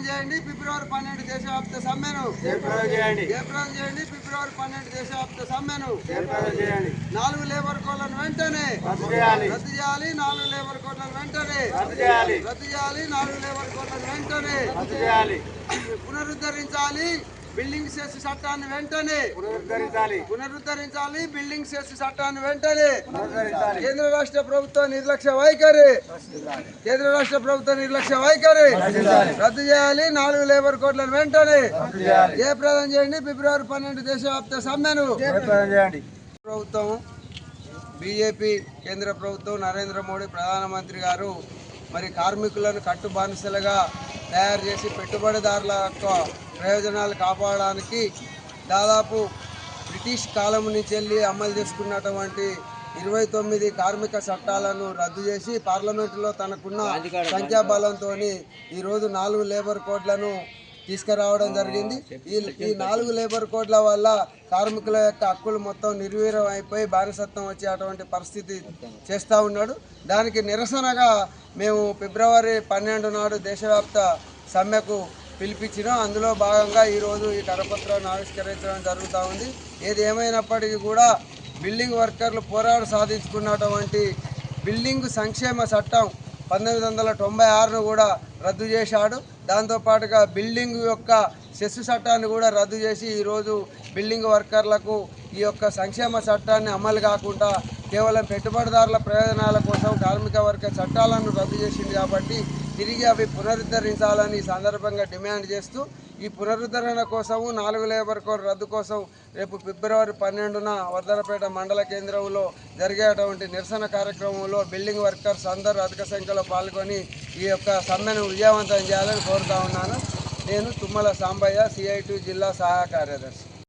జయప్రదం చేయండి ఫిబ్రవరి పన్నెండు దేశవ్యాప్త సమ్మెను. జయప్రదం చేయండి. జయప్రదం చేయండి ఫిబ్రవరి పన్నెండు దేశవ్యాప్త సమ్మెను. జయప్రదం చేయండి. నాలుగు లేబర్ కోడ్లను వెంటనే రద్దు చేయాలి. రద్దు చేయాలి నాలుగు లేబర్ కోడ్లను వెంటనే రద్దు చేయాలి. రద్దు చేయాలి నాలుగు లేబర్ కోడ్లను వెంటనే రద్దు చేయాలి. పునరుద్ధరించాలి. బిల్డింగ్ సెస్ చట్టాన్ని వెంటనే పునరుద్ధరించాలి. పునరుద్ధరించాలి. బిల్డింగ్ సెస్ చట్టాన్ని వెంటనే కేంద్ర రాష్ట్ర ప్రభుత్వ నిర్లక్ష్య వైఖరి. కేంద్ర రాష్ట్ర ప్రభుత్వ నిర్లక్ష్య వైఖరి. రద్దు చేయాలి. నాలుగు లేబర్ కోట్లను వెంటనే జయప్రదం చేయండి. ఫిబ్రవరి పన్నెండు దేశవ్యాప్త సమ్మెను ప్రభుత్వం బీజేపీ కేంద్ర ప్రభుత్వం నరేంద్ర మోడీ ప్రధానమంత్రి గారు మరి కార్మికులను కట్టు బానిసలుగా తయారు చేసి పెట్టుబడిదారుల యొక్క ప్రయోజనాలు కాపాడడానికి దాదాపు బ్రిటిష్ కాలం నుంచి వెళ్ళి అమలు చేసుకున్నటువంటి ఇరవై తొమ్మిది కార్మిక చట్టాలను రద్దు చేసి పార్లమెంటులో తనకున్న సంఖ్యాబలంతో ఈరోజు నాలుగు లేబర్ కోడ్లను తీసుకురావడం జరిగింది. ఈ ఈ నాలుగు లేబర్ కోడ్ల వల్ల కార్మికుల యొక్క హక్కులు మొత్తం నిర్వీర్యం అయిపోయి బానిసత్వం వచ్చేటువంటి పరిస్థితి చేస్తూ ఉన్నాడు. దానికి నిరసనగా మేము ఫిబ్రవరి పన్నెండు నాడు దేశవ్యాప్త సమ్మెకు పిలిపించినాం. అందులో భాగంగా ఈరోజు ఈ కరపత్రాన్ని ఆవిష్కరించడం జరుగుతూ ఉంది. ఏది ఏమైనప్పటికీ కూడా బిల్డింగ్ వర్కర్లు పోరాడు సాధించుకున్నటువంటి బిల్డింగ్ సంక్షేమ చట్టం పంతొమ్మిది వందల తొంభై ఆరును కూడా రద్దు చేశాడు. దాంతోపాటుగా బిల్డింగ్ యొక్క సెస్సు చట్టాన్ని కూడా రద్దు చేసి ఈరోజు బిల్డింగ్ వర్కర్లకు ఈ యొక్క సంక్షేమ చట్టాన్ని అమలు కాకుండా కేవలం పెట్టుబడిదారుల ప్రయోజనాల కోసం కార్మిక వర్గ చట్టాలను రద్దు చేసింది కాబట్టి తిరిగి అవి పునరుద్ధరించాలని ఈ సందర్భంగా డిమాండ్ చేస్తూ ఈ పునరుద్ధరణ కోసము నాలుగు లేబర్ కోడ్ రద్దు కోసం రేపు ఫిబ్రవరి పన్నెండున వర్ధనపేట మండల కేంద్రంలో జరిగేటువంటి నిరసన కార్యక్రమంలో బిల్డింగ్ వర్కర్స్ అందరూ అధిక సంఖ్యలో పాల్గొని ఈ యొక్క సమ్మెను విజయవంతం చేయాలని కోరుతా ఉన్నాను. నేను తుమ్మల సాంబయ్య సిఐటి జిల్లా సహాయ కార్యదర్శి.